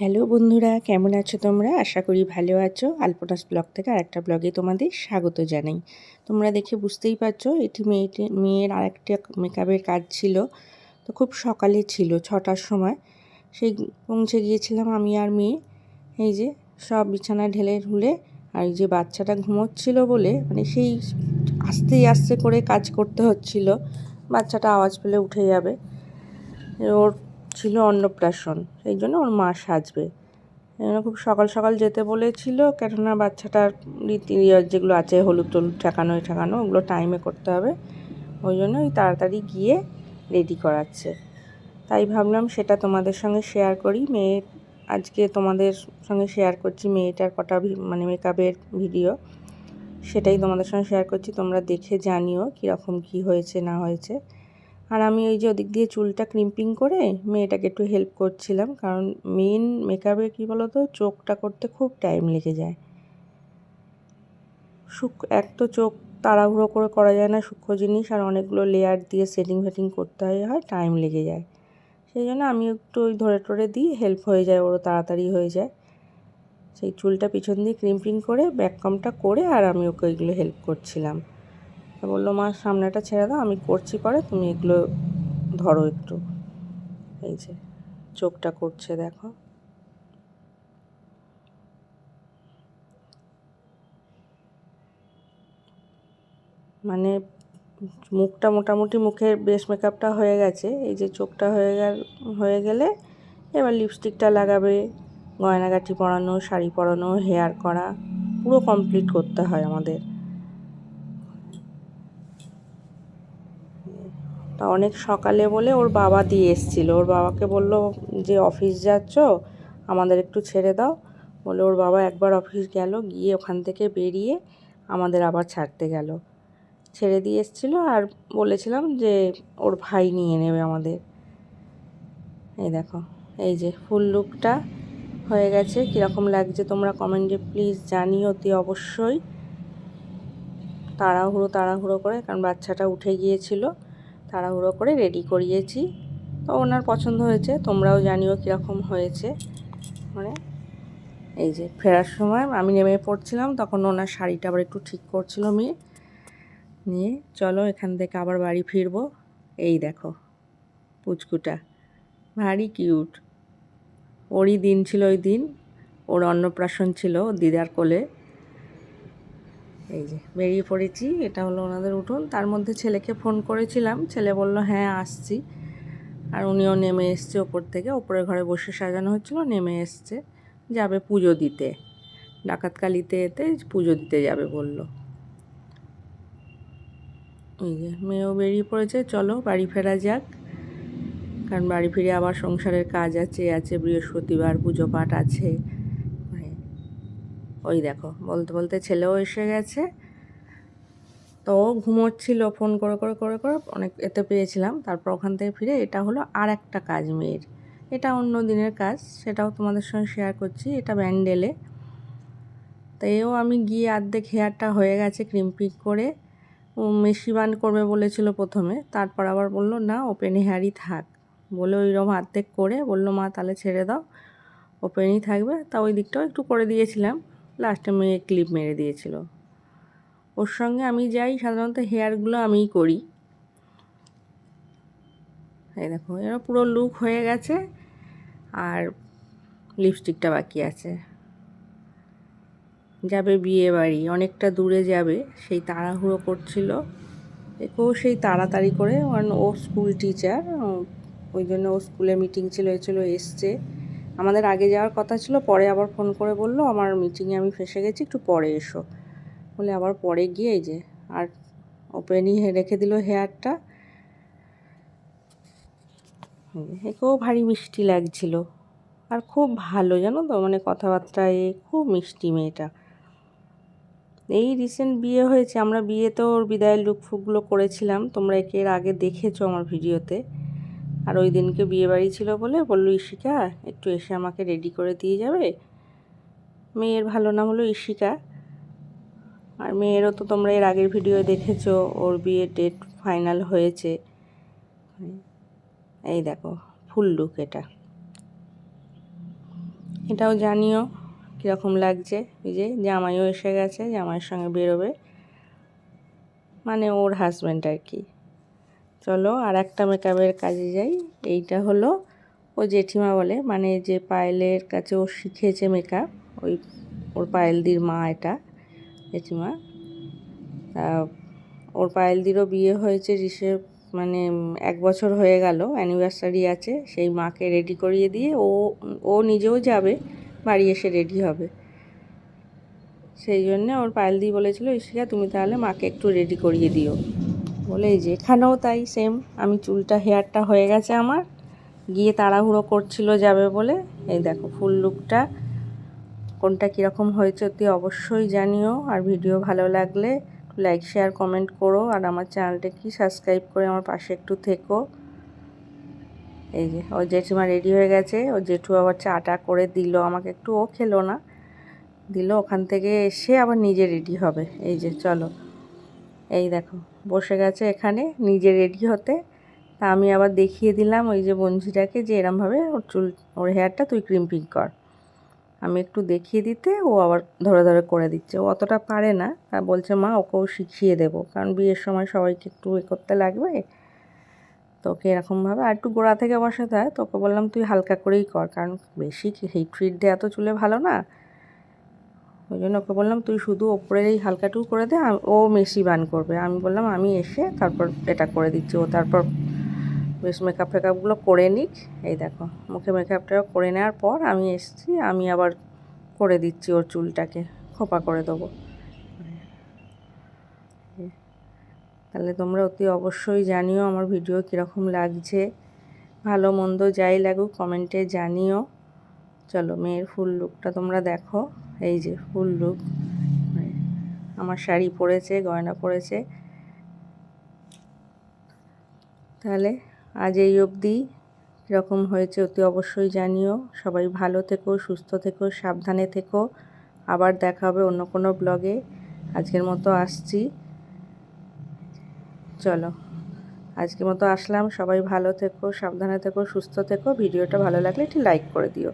Hello বন্ধুরা, কেমন আছো তোমরা? আশা করি ভালো আছো। আলপনাস ব্লগ থেকে আরেকটা ব্লগে তোমাদের স্বাগত জানাই। তোমরা দেখে বুঝতেই পারছ, এটি মেয়েটি, মেয়ের আরেকটা মেকআপের কাজ ছিল। তো খুব সকালে ছিল, ছটার সময়। সেই পৌঁছে গিয়েছিলাম আমি আর মেয়ে। এই যে সব বিছানা ঢেলে ঢুলে আর এই যে বাচ্চাটা ঘুমোচ্ছিল বলে মানে সেই আস্তে আস্তে করে কাজ করতে হচ্ছিল। বাচ্চাটা আওয়াজ পেলে উঠে যাবে। ওর ছিল অন্নপ্রাশন, সেই জন্য ওর মা সাজবে। খুব সকাল সকাল যেতে বলেছিল, কেননা বাচ্চাটার রীতি রেওয়াজ যেগুলো আছে, হলুদ টলুদ ঠেকানো ঠেকানো, ওগুলো টাইমে করতে হবে। ওই জন্য ওই তাড়াতাড়ি গিয়ে রেডি করাচ্ছে। তাই ভাবলাম সেটা তোমাদের সঙ্গে শেয়ার করি। মেয়ের আজকে তোমাদের সঙ্গে শেয়ার করছি মেয়েটার কটা মানে মেকআপের ভিডিও সেটাই তোমাদের সঙ্গে শেয়ার করছি, তোমরা দেখে জানিও কীরকম কী হয়েছে, না হয়েছে। আর আমি ওই যে ওদিক দিয়ে চুলটা ক্রিম্পিং করে মেয়েটাকে একটু হেল্প করছিলাম, কারণ মেন মেকআপে কী বলতো, চোখটা করতে খুব টাইম লেগে যায়। সুখ এক তো চোখ তাড়াহুড়ো করে করা যায় না সূক্ষ্ম জিনিস, আর অনেকগুলো লেয়ার দিয়ে সেটিং ফেটিং করতে হয় হয় টাইম লেগে যায়। সেই জন্য আমি একটু ওই ধরে টরে দিই হেল্প হয়ে যায়, ওরও তাড়াতাড়ি হয়ে যায়। সেই চুলটা পিছন দিয়ে ক্রিম্পিং করে ব্যাককমটা করে, আর আমি ওকে ওইগুলো হেল্প করছিলাম। বলল, মা, সামনেটা ছেড়ে দাও, আমি করছি পরে, তুমি এগুলো ধরো একটু। এই যে, চোখটা করছে, দেখো। মানে মুখটা মোটামুটি মুখের বেশ মেকআপটা হয়ে গেছে। এই যে, চোখটা হয়ে গেল, হয়ে গেলে এবার লিপস্টিকটা লাগাবে গয়নাগাঠি পরানো, শাড়ি পরানো, হেয়ার করা, পুরো কমপ্লিট করতে হয় আমাদের। তা অনেক সকালে বলে ওর বাবা দিয়ে এসছিল। ওর বাবাকে বলল, যে অফিস যাচ্ছ, আমাদের একটু ছেড়ে দাও। বলে ওর বাবা একবার অফিস গেল, গিয়ে ওখান থেকে বেরিয়ে আমাদের আবার ছাড়তে গেল। ছেড়ে দিয়ে এসছিল আর বলেছিলাম যে ওর ভাই নিয়ে নেবে আমাদের। এই দেখো, এই যে ফুল লুকটা হয়ে গেছে, কীরকম লাগছে তোমরা কমেন্টে প্লিজ জানিও অতি অবশ্যই। তাড়াহুড়ো তাড়াহুড়ো করে, কারণ বাচ্চাটা উঠে গিয়েছিল। তাড়াহুড়ো করে রেডি করিয়েছি। তো ওনার পছন্দ হয়েছে, তোমরাও জানিও কীরকম হয়েছে। মানে এই যে ফেরার সময় আমি নেমে পড়ছিলাম, তখন ওনার শাড়িটা আবার একটু ঠিক করছিল মেয়ে। নিয়ে চলো এখান থেকে আবার বাড়ি ফিরবো। এই দেখো পুচকুটা, ভারী কিউট ওরই দিন ছিল ওই দিন, ওর অন্নপ্রাশন ছিল দিদার কোলে। এই যে, বেরিয়ে পড়েছি, এটা হলো ওনাদের উঠোন। তার মধ্যে ছেলেকে ফোন করেছিলাম। ছেলে বলল হ্যাঁ আসছি। আর উনিও নেমে এসছে ওপর থেকে। ওপরে ঘরে বসে সাজানো হচ্ছিল, নেমে এসছে। যাবে পুজো দিতে। ডাকাতকালিতে এতে পুজো দিতে যাবে বলল। এই যে, মেয়েও বেরিয়ে পড়েছে। চলো, বাড়ি ফেরা যাক। কারণ বাড়ি ফিরে আবার সংসারের কাজ আছে আছে, বৃহস্পতিবার, পুজো পাঠ আছে। ওই দেখো, বলতে বলতে ছেলেও এসে গেছে। তো ও ঘুমোচ্ছিল ফোন করে করে করে করে, অনেক এতে পেয়েছিলাম। তারপর ওখান থেকে ফিরে এটা হলো আর একটা কাজ মেয়ের। এটা অন্য দিনের কাজ, সেটাও তোমাদের সঙ্গে শেয়ার করছি। এটা ব্যান্ডেলে তো এও আমি গিয়ে আর্ধেক হেয়ারটা হয়ে গেছে ক্রিম্পিক করে। মেশি বান করবে বলেছিল প্রথমে। তারপর আবার বলল, না ওপেন হেয়ারই থাক। বলে ওইরকম আর্ধেক করে বলল, মা, তাহলে ছেড়ে দাও। ওপেনই থাকবে। তা ওই দিকটাও একটু করে দিয়েছিলাম। লাস্টে মেয়ে ক্লিপ মেরে দিয়েছিল। ওর সঙ্গে আমি যাই, সাধারণত হেয়ারগুলো আমিই করি। এই দেখো এরা পুরো লুক হয়ে গেছে আর লিপস্টিকটা বাকি আছে। যাবে বিয়ে বাড়ি, অনেকটা দূরে যাবে, সেই তাড়াহুড়ো করছিল। একেও সেই তাড়াতাড়ি করে ও স্কুল টিচার ওই জন্য ও স্কুলে মিটিং ছিল, এ ছিল, এসছে। আমাদের আগে যাওয়ার কথা ছিল, পরে আবার ফোন করে বলল, আমার মিটিংয়ে আমি ফেসে গেছি, একটু পরে এসো। বলে আবার পরে গিয়ে এই যে, আর ওপেনই রেখে দিল হেয়ারটা একেও ভারী মিষ্টি লাগছিল। আর খুব ভালো, জানো তো মানে কথাবার্তায় খুব মিষ্টি মেয়েটা। এই রিসেন্ট বিয়ে হয়েছে, আমরা বিয়েতে ওর বিদায়ের লুক ফুকগুলো করেছিলাম, তোমরা একে এর আগে দেখেছ আমার ভিডিওতে আর ওই দিনকে বিয়ে বাড়ি ছিল বলে বলল ইশিকা একটু এসে আমাকে রেডি করে দিয়ে যাবে? মেয়ের ভালো নাম হলো ইশিকা আর মেয়েরও তো তোমরা এর আগের ভিডিও দেখেছ, ওর বিয়ের ডেট ফাইনাল হয়েছে। এই দেখো ফুল লুক এটা। এটাও জানিও কীরকম লাগছে, এই যে জামাইও এসে গেছে, জামাইয়ের সঙ্গে বেরোবে। মানে ওর হাজব্যান্ড আর কি। চলো আর একটা মেকআপের কাজে যাই। এইটা হলো ও জেঠিমা বলে মানে যে পায়েলের কাছে ও শিখেছে মেকআপ ওই ওর পায়েলদির মা এটা, জেঠিমা। ওর পায়েলদিরও বিয়ে হয়েছে রিসেপ মানে এক বছর হয়ে গেল অ্যানিভার্সারি আছে, সেই মাকে রেডি করিয়ে দিয়ে ও ও নিজেও যাবে, বাড়ি এসে রেডি হবে। সেই জন্যে ওর পায়েলদি বলেছিল, ইশিকা, তুমি তাহলে মাকে একটু রেডি করিয়ে দিও। বলে যে এখানেও তাই সেম আমি চুলটা হেয়ারটা হয়ে গেছে আমার। গিয়ে তাড়াহুড়ো করছিল যাবে বলে। এই দেখো ফুল লুকটা কোনটা কীরকম হয়েছে তুই অবশ্যই জানিও। আর ভিডিও ভালো লাগলে লাইক শেয়ার কমেন্ট করো। আর আমার চ্যানেলটা কি সাবস্ক্রাইব করে আমার পাশে একটু থেকো। এই যে ও জেঠিমা রেডি হয়ে গেছে। ও জেঠু আবার চাটা করে দিল আমাকে। একটু ও খেলো না। দিল, ওখান থেকে এসে আবার নিজে রেডি হবে। এই যে, চলো। এই দেখো, বসে গেছে এখানে, নিজে রেডি হতে। তা আমি আবার দেখিয়ে দিলাম ওই যে বঞ্জিটাকে যে এরমভাবে ওর চুল, ওর হেয়ারটা তুই ক্রিম্পিং কর। আমি একটু দেখিয়ে দিতে, ও আবার ধরে ধরে করে দিচ্ছে। ও অতটা পারে না, তা বলছে, মা, ওকেও শিখিয়ে দেবো। কারণ বিয়ের সময় সবাইকে একটু এ করতে লাগবে। তোকে এরকমভাবে আর একটু গোড়া থেকে বসাতে হয়। তোকে বললাম, তুই হালকা করেই কর, কারণ বেশি হিট ফিট দেওয়া তো চুলে ভালো না। ওই জন্য ওকে বললাম, তুই শুধু ওপরের এই হালকাটুকু করে দে ও মেশি বান করবে। আমি বললাম, আমি এসে তারপর এটা করে দিচ্ছি। ও তারপর বেশ মেকআপ ফেকআপগুলো করে নিক। এই দেখো, মুখে মেকআপটা করে নেওয়ার পর আমি এসছি, আমি আবার করে দিচ্ছি ওর চুলটাকে, খোপা করে দেবো। তাহলে তোমরা অতি অবশ্যই জানিও আমার ভিডিও কীরকম লাগছে। ভালো, মন্দ যাই লাগুক কমেন্টে জানিও। চলো, মেয়ের ফুল লুকটা তোমরা দেখো। এই যে ফুল লুক আমার শাড়ি পরেছে, গয়না পরেছে। তাহলে আজ এই অবধি। কীরকম হয়েছে অতি অবশ্যই জানিও। সবাই ভালো থেকো, সুস্থ থেকো, সাবধানে থেকো। আবার দেখা হবে অন্য কোনো ব্লগে আজকের মতো আসছি। চলো, আজকের মতো আসলাম। সবাই ভালো থেকো, সাবধানে থেকো, সুস্থ থেকো। ভিডিওটা ভালো লাগলে একটি লাইক করে দিও।